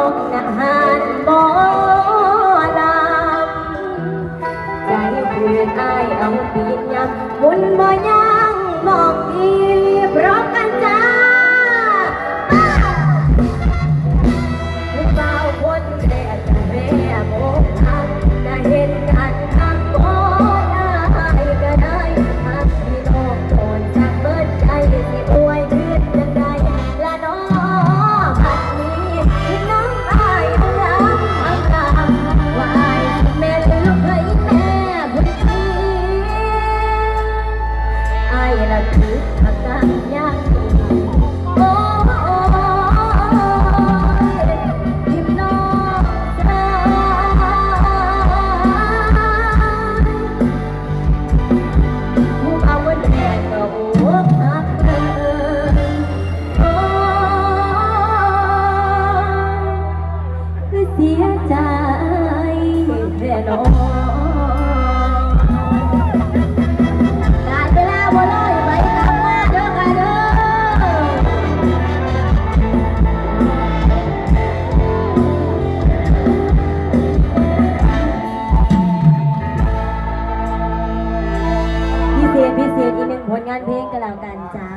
องนาหารหมลำใจเพื่อนอายเอาปีนยับมุนบ่ยา ถือาการยากโอ้ยิ้มน้องผู้เอาวันแรกก็อ้เธอโอ้เสียใจแค่อ พิเศษอีกหนึ่งผลงานเพลงกันแล้วกันจ้า